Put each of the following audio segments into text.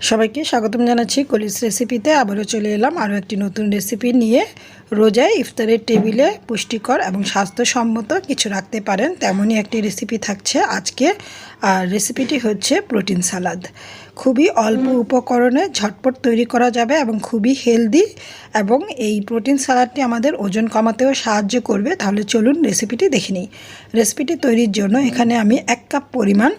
সবাইকে স্বাগতম জানাচ্ছি কলিস রেসিপিতে আবারও চলে এলাম আরও একটি নতুন রেসিপি নিয়ে। রোজায় ইফতারের টেবিলে পুষ্টিকর এবং স্বাস্থ্যসম্মত কিছু রাখতে পারেন, তেমনই একটি রেসিপি থাকছে আজকে। আর রেসিপিটি হচ্ছে প্রোটিন সালাদ খুবই অল্প উপকরণে ঝটপট তৈরি করা যাবে এবং খুবই হেলদি এবং এই প্রোটিন সালাডটি আমাদের ওজন কমাতেও সাহায্য করবে। তাহলে চলুন রেসিপিটি দেখে নিই। রেসিপিটি তৈরির জন্য এখানে আমি এক কাপ পরিমাণ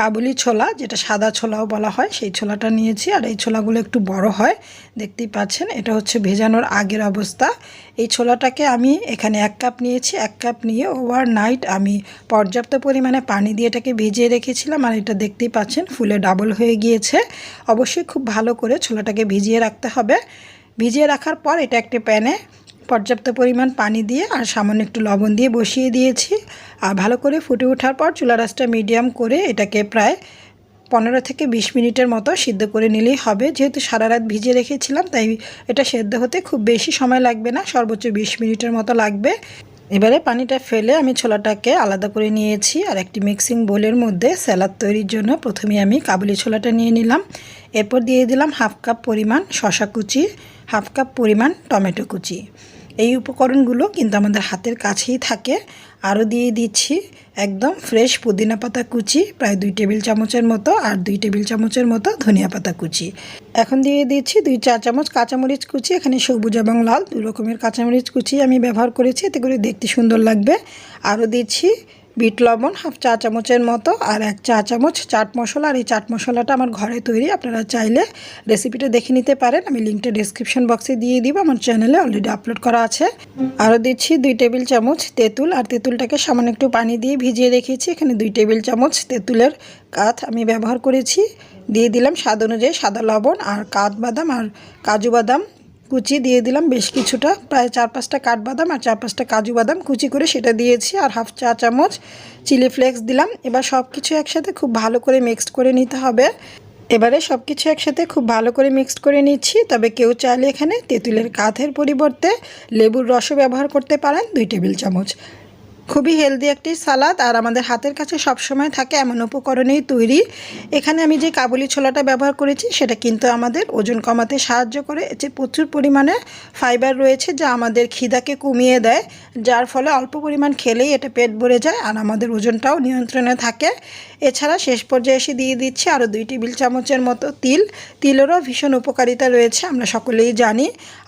কাবুলি ছোলা, যেটা সাদা ছোলাও বলা হয়, সেই ছোলাটা নিয়েছি। আর এই ছোলাগুলো একটু বড় হয়, দেখতেই পাচ্ছেন, এটা হচ্ছে ভেজানোর আগের অবস্থা। এই ছোলাটাকে আমি এখানে এক কাপ নিয়েছি, এক কাপ নিয়ে ওভার নাইট আমি পর্যাপ্ত পরিমাণে পানি দিয়ে এটাকে ভিজিয়ে রেখেছিলাম, আর এটা দেখতেই পাচ্ছেন, ফুলে ডাবল হয়ে গিয়েছে। অবশ্যই খুব ভালো করে ছোলাটাকে ভিজিয়ে রাখতে হবে। ভিজিয়ে রাখার পর এটা একটি প্যানে পর্যাপ্ত পরিমাণ পানি দিয়ে আর সামান্য একটু লবণ দিয়ে বসিয়ে দিয়েছি। আর ভালো করে ফুটে ওঠার পর চুলা রাসটা মিডিয়াম করে এটাকে প্রায় পনেরো থেকে বিশ মিনিটের মতো সিদ্ধ করে নিলেই হবে। যেহেতু সারা রাত ভিজে রেখেছিলাম, তাই এটা সেদ্ধ হতে খুব বেশি সময় লাগবে না, সর্বোচ্চ বিশ মিনিটের মতো লাগবে। এবারে পানিটা ফেলে আমি ছোলাটাকে আলাদা করে নিয়েছি আর একটি মিক্সিং বোলের মধ্যে স্যালাদ তৈরির জন্য প্রথমে আমি কাবুলি ছোলাটা নিয়ে নিলাম। এরপর দিয়ে দিলাম হাফ কাপ পরিমাণ শশা কুচি, হাফ কাপ পরিমাণ টমেটো কুচি। এই উপকরণগুলো কিন্তু আমাদের হাতের কাছেই থাকে। আরও দিয়ে দিচ্ছি একদম ফ্রেশ পুদিনা পাতা কুচি, প্রায় দুই টেবিল চামচের মতো আর দুই টেবিল চামচের মতো ধনিয়া পাতা কুচি। এখন দিয়ে দিচ্ছি দুই চা চামচ কাঁচামরিচ কুচি, এখানে সবুজ এবং লাল দুই রকমের কাঁচামরিচ কুচি আমি ব্যবহার করেছি, এতে করে দেখতে সুন্দর লাগবে। আরও দিচ্ছি বিট লবণ, হাফ চা চামচের মতো আর এক চা চামচ চাট মশলা। আর এই চাট মশলাটা আমার ঘরে তৈরি, আপনারা চাইলে রেসিপিটা দেখে নিতে পারেন। আমি লিঙ্কটা ডিসক্রিপশন বক্সে দিয়ে দিব, আমার চ্যানেলে অলরেডি আপলোড করা আছে। আরও দিচ্ছি দুই টেবিল চামচ তেঁতুল, আর তেঁতুলটাকে সামান্য একটু পানি দিয়ে ভিজিয়ে রেখেছি। এখানে দুই টেবিল চামচ তেঁতুলের কাঠ আমি ব্যবহার করেছি। দিয়ে দিলাম স্বাদ অনুযায়ী সাদা লবণ আর কাঠবাদাম আর কাজু বাদাম। কুচি দিয়ে দিলাম বেশ কিছুটা, প্রায় চার পাঁচটা কাঠবাদাম আর চার পাঁচটা কাজু বাদাম কুচি করে সেটা দিয়েছি আর হাফ চা চামচ চিলি ফ্লেক্স দিলাম। এবার সব কিছু একসাথে খুব ভালো করে মিক্সড করে নিতে হবে। এবারে সব কিছু একসাথে খুব ভালো করে মিক্সড করে নিচ্ছি, তবে কেউ চাইলে এখানে তেঁতুলের কাঁথের পরিবর্তে লেবুর রসও ব্যবহার করতে পারেন, দুই টেবিল চামচ। খুবই হেলদি একটি সালাদ আর আমাদের হাতের কাছে সবসময় থাকে এমন উপকরণেই তৈরি। এখানে আমি যে কাবুলি ছোলাটা ব্যবহার করেছি, সেটা কিন্তু আমাদের ওজন কমাতে সাহায্য করে। এতে প্রচুর পরিমাণে ফাইবার রয়েছে যা আমাদের খিদাকে কমিয়ে দেয়, যার ফলে অল্প পরিমাণ খেলেই এটা পেট ভরে যায় আর আমাদের ওজনটাও নিয়ন্ত্রণে থাকে। এছাড়া শেষ পর্যায়ে এসে দিয়ে দিচ্ছি আরও দুই টেবিল চামচের মতো তিল। তিলেরও ভীষণ উপকারিতা রয়েছে, আমরা সকলেই জানি।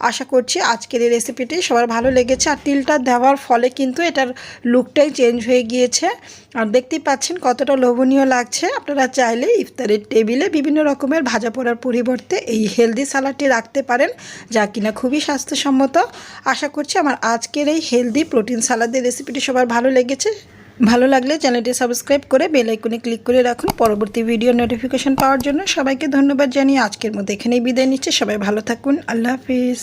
আশা করছি আজকের এই রেসিপিটি সবার ভালো লেগেছে। আর তিলটা দেওয়ার ফলে কিন্তু এটার লুকটাই চেঞ্জ হয়ে গিয়েছে। আর দেখতেই পাচ্ছেন কতটা লোভনীয় লাগছে। আপনারা চাইলে ইফতারের টেবিলে বিভিন্ন রকমের ভাজা পোড়ার পরিবর্তে এই হেলদি সালাডটি রাখতে পারেন, যা কিনা খুবই স্বাস্থ্যসম্মত। আশা করছি আমার আজকের এই হেলদি প্রোটিন সালাদের রেসিপিটি সবার ভালো লেগেছে। ভালো লাগলে চ্যানেলটি সাবস্ক্রাইব করে বেল আইকনে ক্লিক করে রাখুন। পরবর্তী ভিডিও নোটিফিকেশন পাওয়ার জন্য সবাইকে ধন্যবাদ জানিয়ে আজকের মতো এখানেই বিদায় নিচ্ছে। সবাই ভালো থাকুন। আল্লাহ হাফিজ।